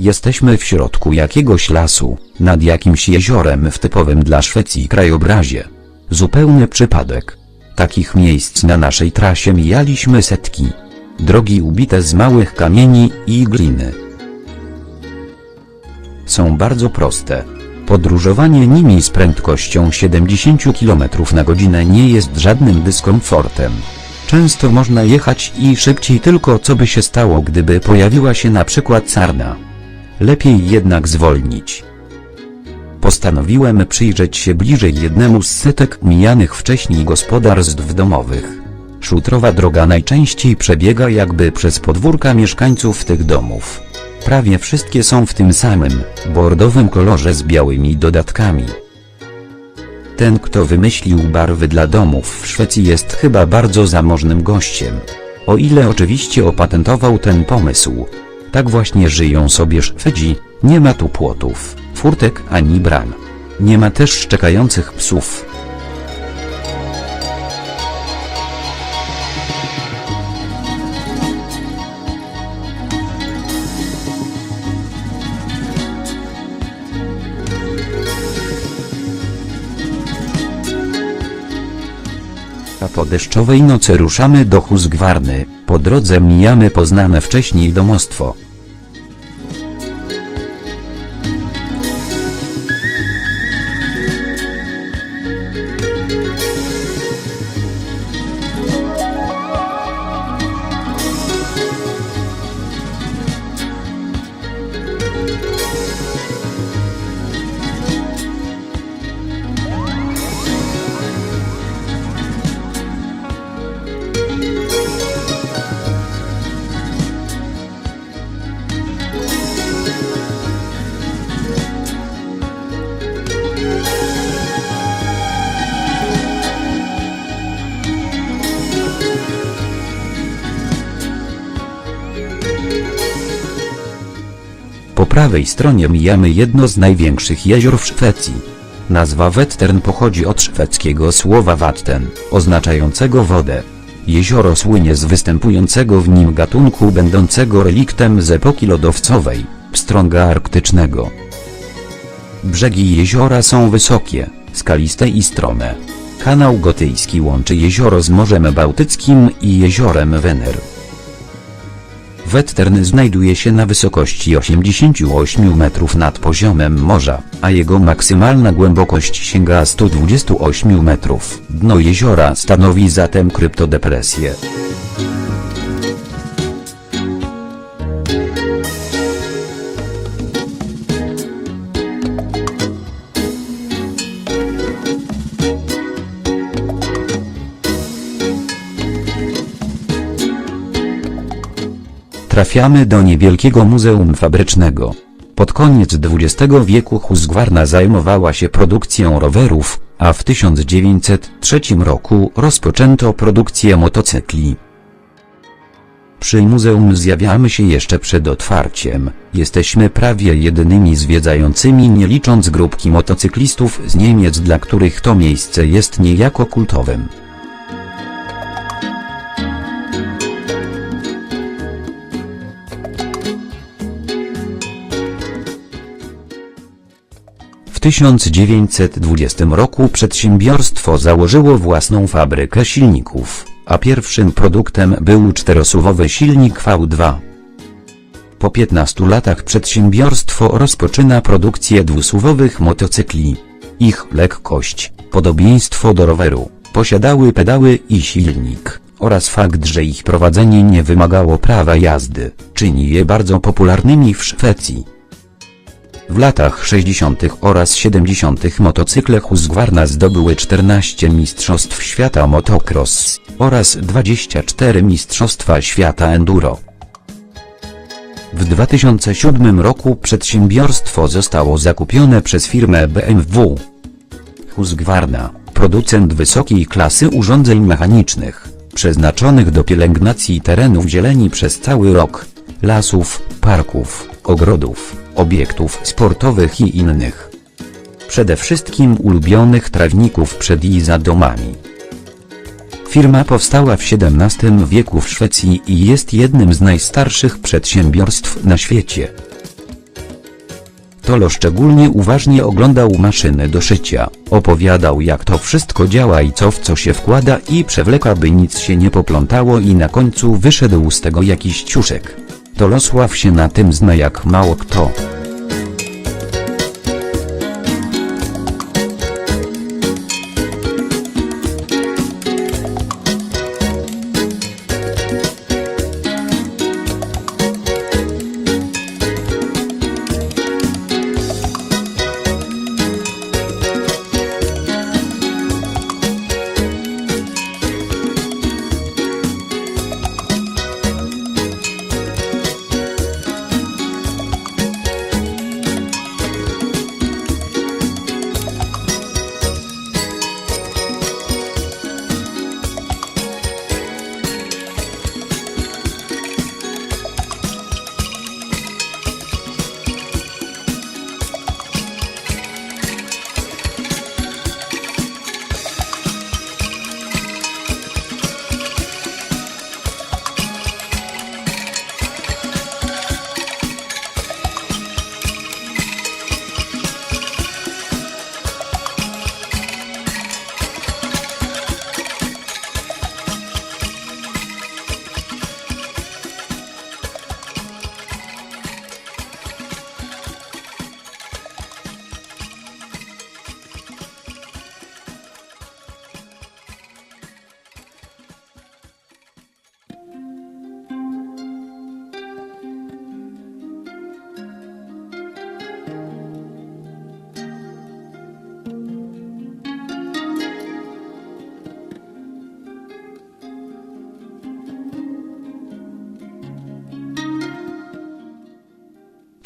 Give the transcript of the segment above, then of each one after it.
Jesteśmy w środku jakiegoś lasu, nad jakimś jeziorem w typowym dla Szwecji krajobrazie. Zupełny przypadek. Takich miejsc na naszej trasie mijaliśmy setki. Drogi ubite z małych kamieni i gliny. Są bardzo proste. Podróżowanie nimi z prędkością 70 km na godzinę nie jest żadnym dyskomfortem. Często można jechać i szybciej tylko co by się stało gdyby pojawiła się na przykład sarna. Lepiej jednak zwolnić. Postanowiłem przyjrzeć się bliżej jednemu z setek mijanych wcześniej gospodarstw domowych. Szutrowa droga najczęściej przebiega jakby przez podwórka mieszkańców tych domów. Prawie wszystkie są w tym samym, bordowym kolorze z białymi dodatkami. Ten kto wymyślił barwy dla domów w Szwecji jest chyba bardzo zamożnym gościem. O ile oczywiście opatentował ten pomysł. Tak właśnie żyją sobie Szwedzi, nie ma tu płotów, furtek ani bram. Nie ma też szczekających psów. Po deszczowej nocy ruszamy do Husqvarny, po drodze mijamy poznane wcześniej domostwo. Prawej stronie mijamy jedno z największych jezior w Szwecji. Nazwa Wettern pochodzi od szwedzkiego słowa vatten, oznaczającego wodę. Jezioro słynie z występującego w nim gatunku będącego reliktem z epoki lodowcowej, pstrąga arktycznego. Brzegi jeziora są wysokie, skaliste i strome. Kanał Gotyjski łączy jezioro z Morzem Bałtyckim i jeziorem Wener. Wettern znajduje się na wysokości 88 metrów nad poziomem morza, a jego maksymalna głębokość sięga 128 metrów. Dno jeziora stanowi zatem kryptodepresję. Trafiamy do niewielkiego muzeum fabrycznego. Pod koniec XX wieku Husqvarna zajmowała się produkcją rowerów, a w 1903 roku rozpoczęto produkcję motocykli. Przy muzeum zjawiamy się jeszcze przed otwarciem. Jesteśmy prawie jedynymi zwiedzającymi nie licząc grupki motocyklistów z Niemiec dla których to miejsce jest niejako kultowym. W 1920 roku przedsiębiorstwo założyło własną fabrykę silników, a pierwszym produktem był czterosuwowy silnik V2. Po 15 latach przedsiębiorstwo rozpoczyna produkcję dwusuwowych motocykli. Ich lekkość, podobieństwo do roweru, posiadały pedały i silnik, oraz fakt, że ich prowadzenie nie wymagało prawa jazdy, czyni je bardzo popularnymi w Szwecji. W latach 60. oraz 70. motocykle Husqvarna zdobyły 14 Mistrzostw Świata Motocross oraz 24 Mistrzostwa Świata Enduro. W 2007 roku przedsiębiorstwo zostało zakupione przez firmę BMW. Husqvarna, producent wysokiej klasy urządzeń mechanicznych, przeznaczonych do pielęgnacji terenów zieleni przez cały rok, lasów, parków, ogrodów, obiektów sportowych i innych. Przede wszystkim ulubionych trawników przed i za domami. Firma powstała w XVII wieku w Szwecji i jest jednym z najstarszych przedsiębiorstw na świecie. Tolo szczególnie uważnie oglądał maszyny do szycia, opowiadał jak to wszystko działa i co w co się wkłada i przewleka by nic się nie poplątało i na końcu wyszedł z tego jakiś ciuszek. Tolosław się na tym zna jak mało kto.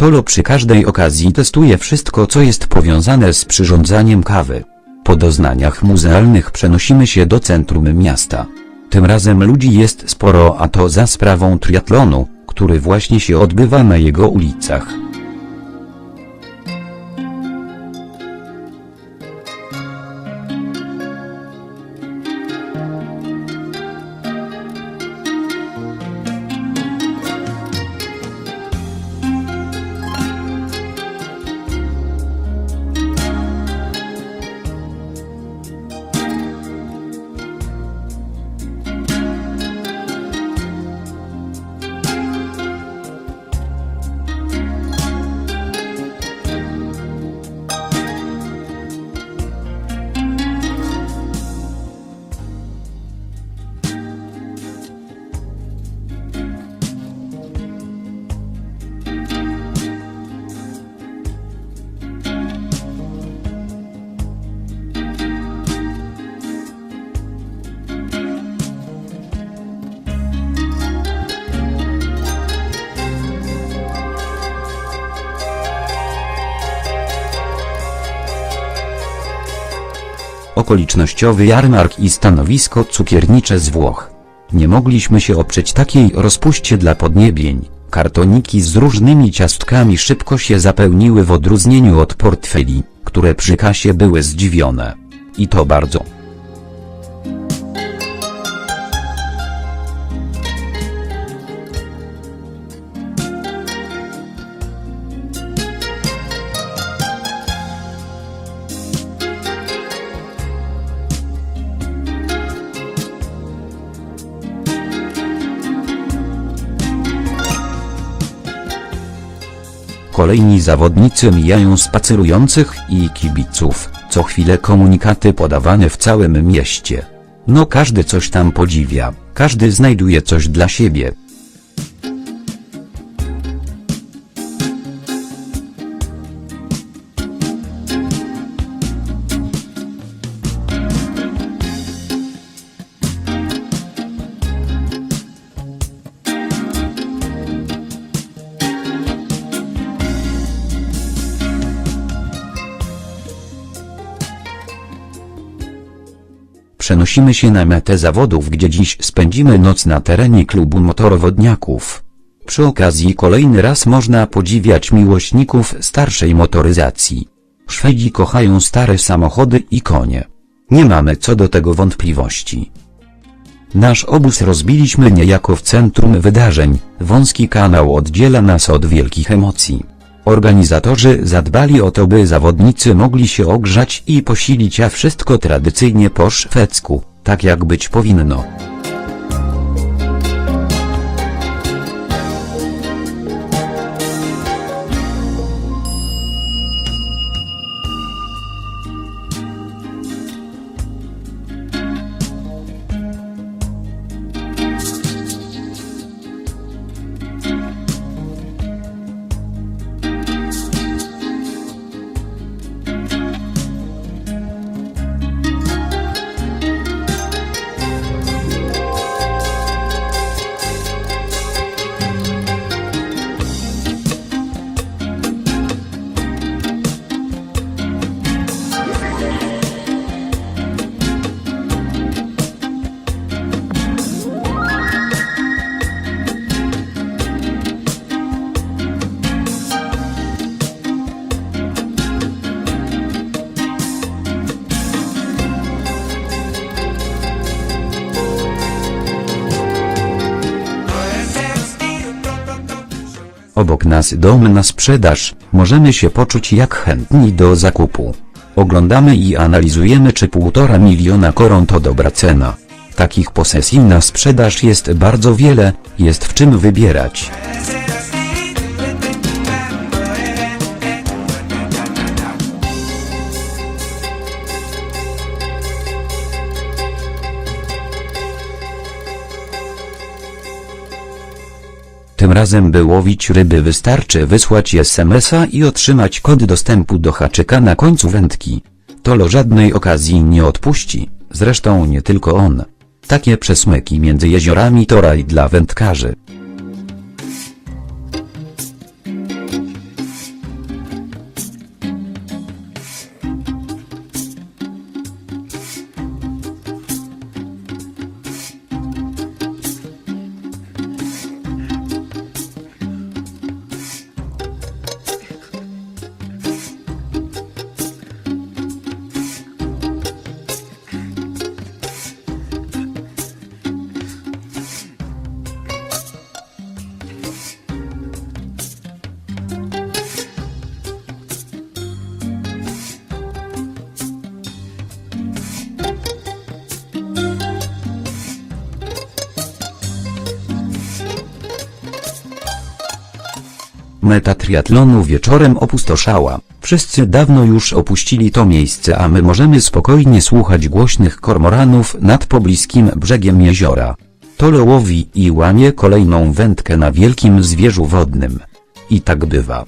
Tolo przy każdej okazji testuje wszystko co jest powiązane z przyrządzaniem kawy. Po doznaniach muzealnych przenosimy się do centrum miasta. Tym razem ludzi jest sporo a to za sprawą triatlonu, który właśnie się odbywa na jego ulicach. Okolicznościowy jarmark i stanowisko cukiernicze z Włoch. Nie mogliśmy się oprzeć takiej rozpuście dla podniebień. Kartoniki z różnymi ciastkami szybko się zapełniły w odróżnieniu od portfeli, które przy kasie były zdziwione. I to bardzo. Kolejni zawodnicy mijają spacerujących i kibiców, co chwilę komunikaty podawane w całym mieście. No każdy coś tam podziwia, każdy znajduje coś dla siebie. Przenosimy się na metę zawodów gdzie dziś spędzimy noc na terenie klubu motorowodniaków. Przy okazji kolejny raz można podziwiać miłośników starszej motoryzacji. Szwedzi kochają stare samochody i konie. Nie mamy co do tego wątpliwości. Nasz obóz rozbiliśmy niejako w centrum wydarzeń, wąski kanał oddziela nas od wielkich emocji. Organizatorzy zadbali o to by zawodnicy mogli się ogrzać i posilić a wszystko tradycyjnie po szwedzku, tak jak być powinno. Obok nas dom na sprzedaż, możemy się poczuć jak chętni do zakupu. Oglądamy i analizujemy czy półtora miliona koron to dobra cena. Takich posesji na sprzedaż jest bardzo wiele, jest w czym wybierać. Tym razem by łowić ryby wystarczy wysłać SMS-a i otrzymać kod dostępu do haczyka na końcu wędki. Tolo żadnej okazji nie odpuści, zresztą nie tylko on. Takie przesmyki między jeziorami to raj dla wędkarzy. Meta triatlonu wieczorem opustoszała. Wszyscy dawno już opuścili to miejsce a my możemy spokojnie słuchać głośnych kormoranów nad pobliskim brzegiem jeziora. Tolo łowi i łamie kolejną wędkę na wielkim zwierzu wodnym. I tak bywa.